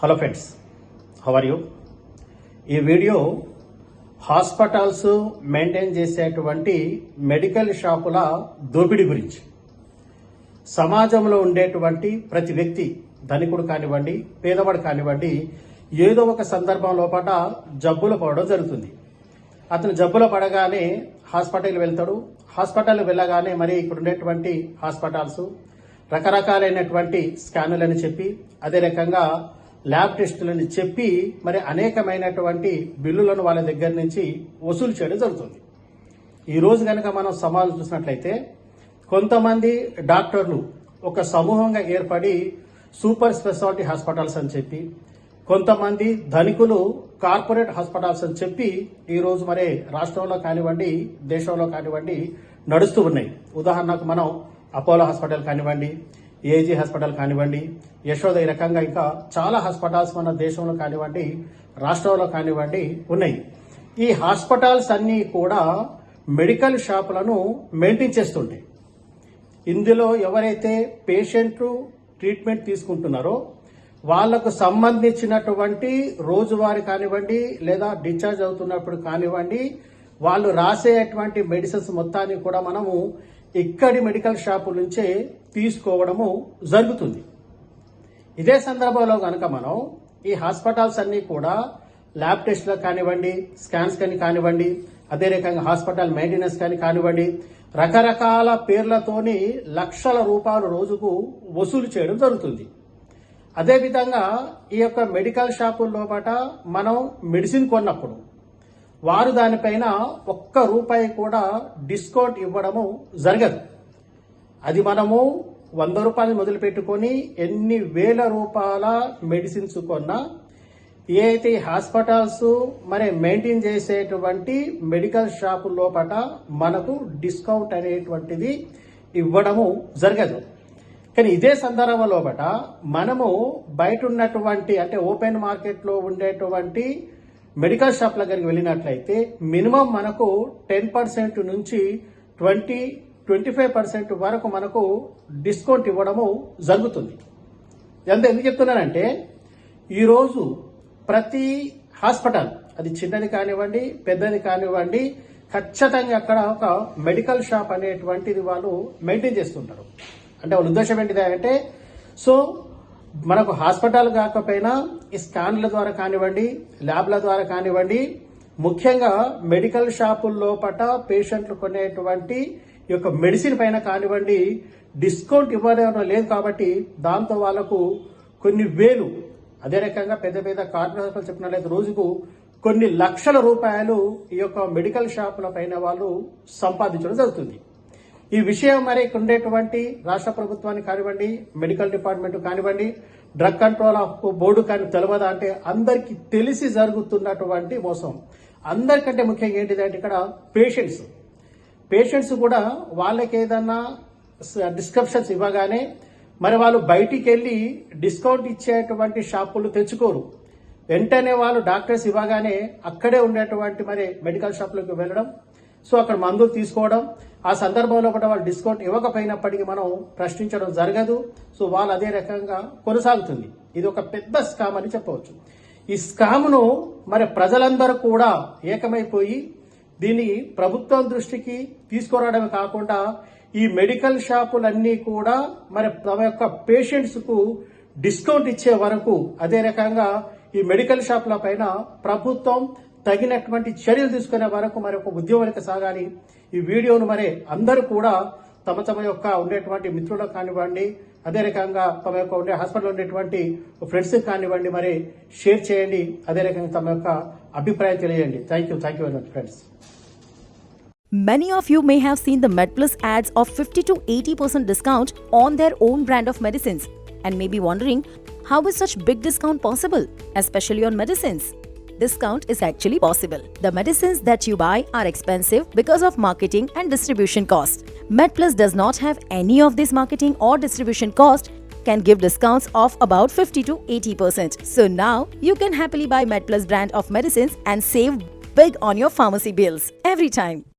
Hello friends how are you ఈ video hospitals maintain చేసేటువంటి medical షాపుల దోపిడీ గురించి. సమాజంలో ఉండేటువంటి ప్రతి వ్యక్తి ధనికుడు కానివ్వండి పేదవాడు కానివ్వండి ఏదో ఒక సందర్భం లోపల జబ్బులు పడడం జరుగుతుంది. అతను జబ్బులు పడగానే హాస్పిటల్ వెళ్తాడు. హాస్పిటల్ వెళ్ళగానే మరి ఇక్కడ ఉండేటువంటి హాస్పిటల్స్ రకరకాలైనటువంటి స్కానులని చెప్పి అదే రకంగా ల్యాబ్ టెస్టులని చెప్పి మరి అనేకమైనటువంటి బిల్లులను వాళ్ళ దగ్గర నుంచి వసూలు చేయడం జరుగుతుంది. ఈ రోజు కనుక మనం సమాజం చూసినట్లయితే కొంతమంది డాక్టర్లు ఒక సమూహంగా ఏర్పడి సూపర్ స్పెషాలిటీ హాస్పిటల్స్ అని చెప్పి కొంతమంది ధనికులు కార్పొరేట్ హాస్పిటల్స్ అని చెప్పి ఈరోజు మరి రాష్ట్రంలో కానివ్వండి దేశంలో కానివ్వండి నడుస్తూ ఉన్నాయి. ఉదాహరణకు మనం అపోలో హాస్పిటల్ కానివ్వండి ఏజీ హాస్పిటల్ కానివ్వండి యశోద ఈ రకంగా ఇంకా చాలా హాస్పిటల్స్ మన దేశంలో కానివ్వండి రాష్ట్రంలో కానివ్వండి ఉన్నాయి. ఈ హాస్పిటల్స్ అన్నీ కూడా మెడికల్ షాపులను మెయింటైన్ చేస్తుంటాయి. ఇందులో ఎవరైతే పేషెంట్లు ట్రీట్మెంట్ తీసుకుంటున్నారో వాళ్ళకు సంబంధించినటువంటి రోజువారి కానివ్వండి లేదా డిశ్చార్జ్ అవుతున్నప్పుడు కానివ్వండి వాళ్ళు రాసేటువంటి మెడిసిన్స్ మొత్తాన్ని కూడా మనము ఇక్కడి మెడికల్ షాపు నుంచే తీసుకోవడము జరుగుతుంది. ఇదే సందర్భంలో కనుక మనం ఈ హాస్పిటల్స్ అన్ని కూడా ల్యాబ్ టెస్ట్లకు కానివ్వండి స్కాన్స్ కానీ కానివ్వండి అదే రకంగా హాస్పిటల్ మెయింటెనెన్స్ కానీ కానివ్వండి రకరకాల పేర్లతోని లక్షల రూపాయలు రోజుకు వసూలు చేయడం జరుగుతుంది. అదేవిధంగా ఈ యొక్క మెడికల్ షాపుల లోపల మనం మెడిసిన్ కొన్నప్పుడు వారు దానిపైన ఒక్క రూపాయి కూడా డిస్కౌంట్ ఇవ్వడము జరగదు. అది మనము వంద రూపాయలు మొదలుపెట్టుకొని ఎన్ని వేల రూపాయల మెడిసిన్స్ కొన్నా ఏ అయితే హాస్పిటల్స్ మరి మెయింటైన్ చేసేటువంటి మెడికల్ షాపు లోపల మనకు డిస్కౌంట్ అనేటువంటిది ఇవ్వడము జరగదు. కానీ ఇదే సందర్భం లోపల మనము బయట ఉన్నటువంటి అంటే ఓపెన్ మార్కెట్లో ఉండేటువంటి మెడికల్ షాప్ దగ్గరికి వెళ్ళినట్లయితే మినిమం మనకు టెన్ పర్సెంట్ నుంచి ట్వంటీ ట్వంటీ ఫైవ్ పర్సెంట్ వరకు మనకు డిస్కౌంట్ ఇవ్వడము జరుగుతుంది. ఎంత ఎందుకు చెప్తున్నానంటే ఈరోజు ప్రతి హాస్పిటల్ అది చిన్నది కానివ్వండి పెద్దది కానివ్వండి ఖచ్చితంగా అక్కడ ఒక మెడికల్ షాప్ అనేటువంటిది వాళ్ళు మెయింటైన్ చేస్తుంటారు. అంటే వాళ్ళ ఉద్దేశం ఏంటిది అంటే సో మనకు హాస్పిటల్ కాకపోయినా ఈ స్కాన్ల ద్వారా కానివ్వండి ల్యాబ్ల ద్వారా కానివ్వండి ముఖ్యంగా మెడికల్ షాపుల్లో పట పేషెంట్లు కొనేటువంటి ఈ యొక్క మెడిసిన్ పైన కానివ్వండి డిస్కౌంట్ ఇవ్వడం లేదు కాబట్టి దాంతో వాళ్ళకు కొన్ని వేలు అదే రకంగా పెద్ద పెద్ద కార్పొరేట్ చెప్పినట్లయితే రోజుకు కొన్ని లక్షల రూపాయలు ఈ యొక్క మెడికల్ షాపుల పైన వాళ్ళు సంపాదించడం జరుగుతుంది. ఈ విషయం మరి ఉండేటువంటి రాష్ట్ర ప్రభుత్వాన్ని కానివ్వండి మెడికల్ డిపార్ట్మెంట్ కానివ్వండి డ్రగ్ కంట్రోల్ ఆఫ్ బోర్డు కానీ తెలియదా అంటే అందరికి తెలిసి జరుగుతున్నటువంటి మోసం. అందరికంటే ముఖ్యంగా ఏంటిదంటే ఇక్కడ పేషెంట్స్. పేషెంట్స్ కూడా వాళ్ళకి ఏదన్నా డిస్క్రిప్షన్స్ ఇవ్వగానే మరి వాళ్ళు బయటికి వెళ్ళి డిస్కౌంట్ ఇచ్చేటువంటి షాపులు తెచ్చుకోరు. వెంటనే వాళ్ళు డాక్టర్స్ ఇవ్వగానే అక్కడే ఉండేటువంటి మరి మెడికల్ షాపులకు వెళ్ళడం సో అక్కడ మందులు తీసుకోవడం ఆ సందర్భంలో కూడా వాళ్ళు డిస్కౌంట్ ఇవ్వకపోయినప్పటికీ మనం ప్రశ్నించడం జరగదు. సో వాళ్ళు అదే రకంగా కొనసాగుతుంది. ఇది ఒక పెద్ద స్కామ్ అని చెప్పవచ్చు. ఈ స్కామ్ను మరి ప్రజలందరూ కూడా ఏకమైపోయి దీన్ని ప్రభుత్వం దృష్టికి తీసుకురావడమే కాకుండా ఈ మెడికల్ షాపులన్నీ కూడా మరి తమ యొక్క పేషెంట్స్కు డిస్కౌంట్ ఇచ్చే వరకు అదే రకంగా ఈ మెడికల్ షాపుల పైన ప్రభుత్వం తగినటువంటి చర్యలు తీసుకునే వరకు మరి ఒక ఉద్యోగులకు సాగాలి. ఈ వీడియోను మరి అందరూ కూడా తమ తమ యొక్క ఉండేటువంటి మిత్రులకు కానివ్వండి అదే రకంగా తమ యొక్క ఉండే హాస్పిటల్లో ఉండేటువంటి ఫ్రెండ్స్కి కానివ్వండి మరి షేర్ చేయండి అదే రకంగా తమ యొక్క అభిప్రాయం తెలియజేయండి. Thank you thank you very much friends Many of you may have seen the MedPlus ads of 50 to 80% discount on their own brand of medicines and may be wondering how is such big discount possible, especially on medicines? Discount is actually possible. The medicines that you buy are expensive because of marketing and distribution cost. MedPlus does not have any of this marketing or distribution cost can give discounts of about 50 to 80%. So now you can happily buy MedPlus brand of medicines and save big on your pharmacy bills every time.